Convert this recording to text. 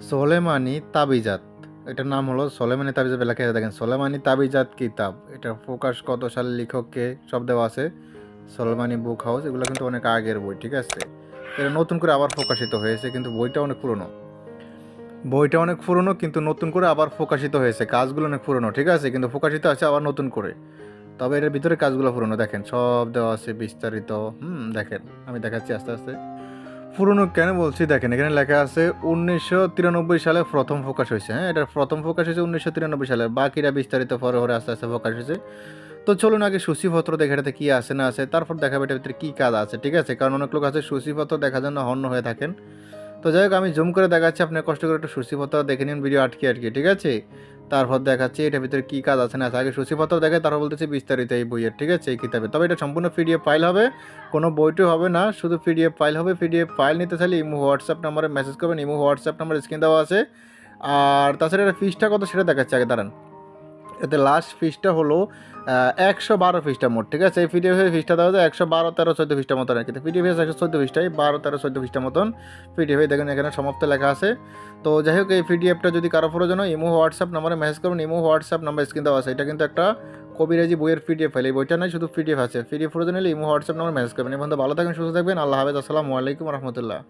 সোলেমানি তাবিজাত। এটার নাম হলো সোলেমানি তাবিজাত লেখা দেখেন, সোলেমানি তাবিজাত কিতাব। এটা প্রকাশ কত সালের লেখককে সব দেওয়া আছে? সোলেমানি বুক হাউস, এগুলো কিন্তু অনেক আগের বই, ঠিক আছে? এটা নতুন করে আবার প্রকাশিত হয়েছে, কিন্তু বইটা অনেক পুরনো। বইটা অনেক পুরনো, কিন্তু নতুন করে আবার প্রকাশিত হয়েছে। কাজগুলো অনেক পুরনো, ঠিক আছে? কিন্তু প্রকাশিত আছে আবার নতুন করে। তবে এটার ভিতরে কাজগুলো পুরনো। দেখেন, সব দেওয়া আছে বিস্তারিত। হুম, দেখেন, আমি দেখাচ্ছি আস্তে আস্তে। পুরনো কেন বলছি? দেখেন, এখানে লেখা আছে উনিশশো তিরানব্বই সালে প্রথম প্রকাশ হয়েছে। হ্যাঁ এটা প্রথম প্রকাশ হয়েছে উনিশশো তিরানব্বই সালে। বাকিরা বিস্তারিত পরে পরে আস্তে আস্তে প্রকাশ হয়েছে। তো চলুন আগে সূচিপত্র দেখে এটাতে কী আছে না আছে, তারপর দেখাবে এটার ভিতরে কী কাজ আছে, ঠিক আছে? কারণ অনেক লোক আছে সূচিপত্র দেখার জন্য হন্য হয়ে থাকেন। তো যাই হোক, আমি জুম করে দেখাচ্ছি, আপনি কষ্ট করে একটু সূচিপত্র দেখে নিন ভিডিও আটকে আটকে ঠিক আছে? তারপর দেখাচ্ছি এটার ভিতরে কী কাজ আছে না আগে সূচিপত্র দেখে তারপর বলতেছি বিস্তারিত এই বইয়ের, ঠিক আছে? এই কিতাবে। তবে এটা সম্পূর্ণ পিডিএফ ফাইল হবে, কোনো বইটি হবে না, শুধু পিডিএফ ফাইল হবে। পিডিএফ ফাইল নিতে চাইলে ইমু হোয়াটসঅ্যাপ নাম্বারে মেসেজ করবেন, ইমো হোয়াটসঅ্যাপ নাম্বার স্ক্রিন দেওয়া আছে। আর তাছাড়া এটা ফিসটা কত সেটা দেখাচ্ছে আগে, দাঁড়ান। এতে লাস্ট ফিসটা হলো একশো বারো ফিসটা মোট, ঠিক আছে? এই পিডিএফের ফিসটা দেওয়া যায় একশো বারো, তেরো, চোদ্দ ফিসটা মতন আর কি। পিডিএফ একশো চোদ্দ ফিসটাই বারো, তেরো, চোদ্দ ফিসটা মতন পিডিএফ দেখেন এখানে সমাপ্ত লেখা আছে। তো যাই হোক, এই পিডিএফটা যদি কারও প্রয়োজন হয়, ইমো, হোয়াটসঅ্যাপ নাম্বারে মেসেজ করবেন ইমো, হোয়াটসঅ্যাপ নাম্বার স্ক্রিন দেওয়া আছে। এটা কিন্তু একটা কবিরাজি বইয়ের পিডিএফ ফাইল এই বইটা নয়, শুধু পিডিএফ আছে। পিডিএফ প্রয়োজন হলে ইমো, হোয়াটসঅ্যাপ নাম্বার মেসেজ করবেন। এবং ভালো থাকবেন, সুস্থ থাকবেন। আল্লাহ হাফেজ। আসসালামু আলাইকুম রহমতুল্লাহ।